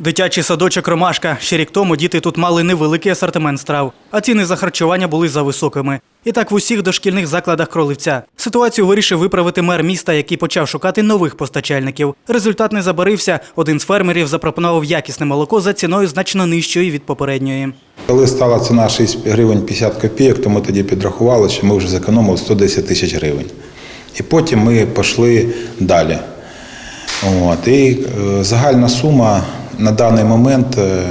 Дитячий садочок Ромашка. Ще рік тому діти тут мали невеликий асортимент страв, а ціни за харчування були за високими. І так в усіх дошкільних закладах Кроливця. Ситуацію вирішив виправити мер міста, який почав шукати нових постачальників. Результат не забарився. Один з фермерів запропонував якісне молоко за ціною значно нижчою від попередньої. Коли стала ціна 6 гривень 50 копійок, то ми тоді підрахували, що ми вже зекономили 110 тисяч гривень. І потім ми пішли далі. От. І е, загальна сума на даний момент е,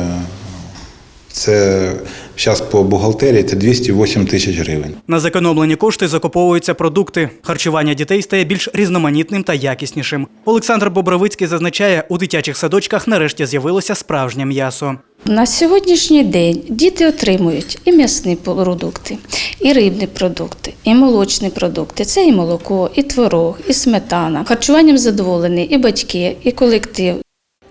це зараз по бухгалтерії це 208 тисяч гривень. На зекономлені кошти закуповуються продукти. Харчування дітей стає більш різноманітним та якіснішим. Олександр Бобровицький зазначає, у дитячих садочках нарешті з'явилося справжнє м'ясо. На сьогоднішній день діти отримують і м'ясні продукти, і рибні продукти, і молочні продукти. Це і молоко, і творог, і сметана. Харчуванням задоволені і батьки, і колектив.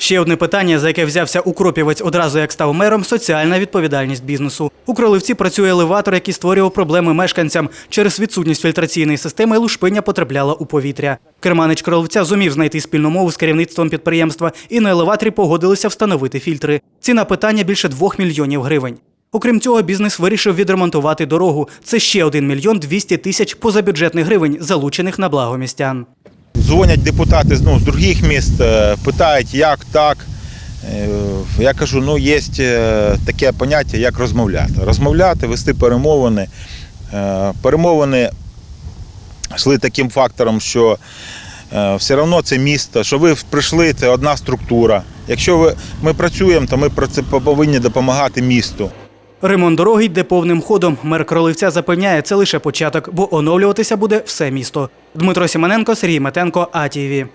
Ще одне питання, за яке взявся Укропівець одразу як став мером соціальна відповідальність бізнесу. У Кроливці працює елеватор, який створював проблеми мешканцям. Через відсутність фільтраційної системи лушпиня потрапляла у повітря. Керманич Кроливця зумів знайти спільну мову з керівництвом підприємства і на елеваторі погодилися встановити фільтри. Ціна питання більше 2 мільйонів гривень. Окрім цього, бізнес вирішив відремонтувати дорогу. Це ще 1 мільйон 200 тисяч позабюджетних гривень, залучених на благо містян. Дзвонять депутати ну, з других міст, е, питають, як так. Е, Я кажу, ну є таке поняття, як розмовляти. Розмовляти, вести перемовини. Е, Перемовини йшли таким фактором, що е, все одно це місто, що ви прийшли, це одна структура. Якщо ви, ми працюємо, то ми повинні допомагати місту. Ремонт дороги йде повним ходом. Мер Кроливця запевняє, це лише початок, бо оновлюватися буде все місто. Дмитро Сімоненко, Сергій Метенко, АТВ.